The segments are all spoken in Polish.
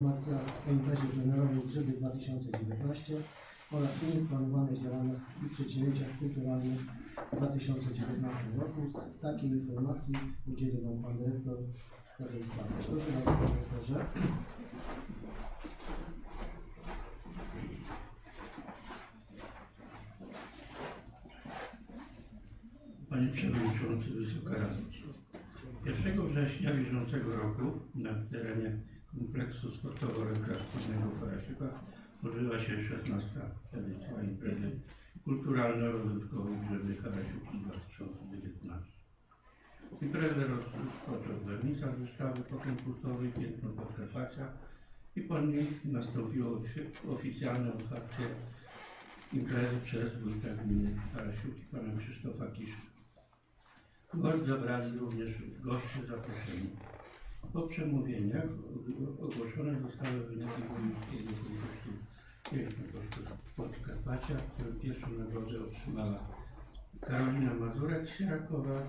Informacja o imprezie plenerowej Grzyby 2019 oraz innych planowanych działaniach i przedsięwzięciach kulturalnych w 2019 roku. Takiej informacji udzieli Wam Pan Dyrektor Tadeusz Bartosz. Proszę bardzo, Panie Dyrektorze. Panie Przewodniczący, Wysoka Rado. 1 września bieżącego roku na terenie kompleksu sportowo-rekreacyjnego w Faraszykach odbyła się 16. edycja imprezy kulturalno-rozrywkowej Grzyby Karasiuki 2019. Imprezę rozpoczął wernisaż wystawy pokonkursowej Piękno Podkarpacia i po nim nastąpiło ofi- oficjalne otwarcie imprezy przez wójta gminy Karasiuki, pana Krzysztofa Kiszka. Gość zabrali również goście zaproszeni. Po przemówieniach ogłoszone zostały wyniki wojewódzkiego Piękno Podkarpacia, w którym pierwszą nagrodę otrzymała Karolina Mazurek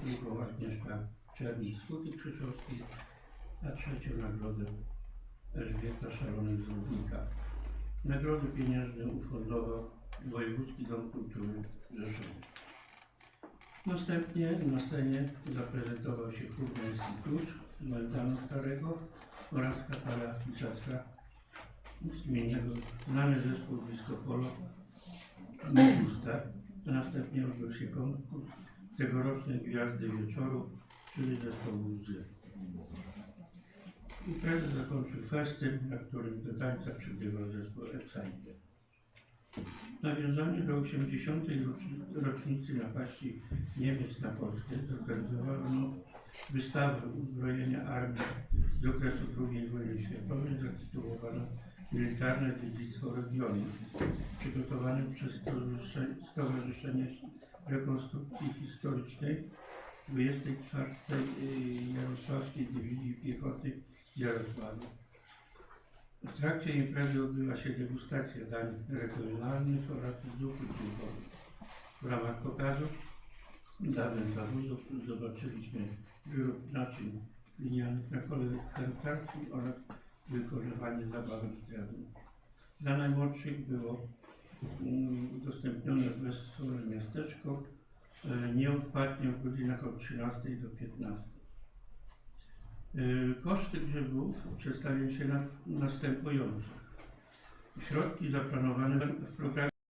z drugą Agnieszka Czernik z Huty a trzecią nagrodę Elżbieta Szaronek z Rudnika. Nagrody pieniężne ufundował Wojewódzki Dom Kultury w Rzeszowie. Następnie na scenie zaprezentował się męski klucz Majdanu Starego oraz kapela Ficzacka z imiennego znany zespół Disco Polo Medusta. Następnie odbył się konkurs tegorocznej Gwiazdy Wieczoru, czyli zespołu Łzy. Imprezę zakończył festyn, na którym do tańca przybywał zespół Excited. W nawiązaniu do 80. roczni- rocznicy napaści Niemiec na Polskę zorganizowano wystawę uzbrojenia armii z okresu II wojny światowej zatytułowaną Militarne Dziedzictwo Regionu, przygotowanym przez Stowarzysze- Stowarzyszenie Rekonstrukcji Historycznej 24. Jarosławskiej Dywizji Piechoty w Jarosławiu. W trakcie imprezy odbyła się degustacja dań regionalnych oraz zupy kulturowych. W ramach pokazu dawnych zawodów zobaczyliśmy wyrób naczyń linianych na kole kantarskim oraz wykonywanie zabawek z drewna. Dla najmłodszych było mm, udostępnione wesołe miasteczko e, nieodpłatnie w godzinach od 13 do 15. Y, Koszty grzybów przedstawią się na, następująco. Środki zaplanowane w programie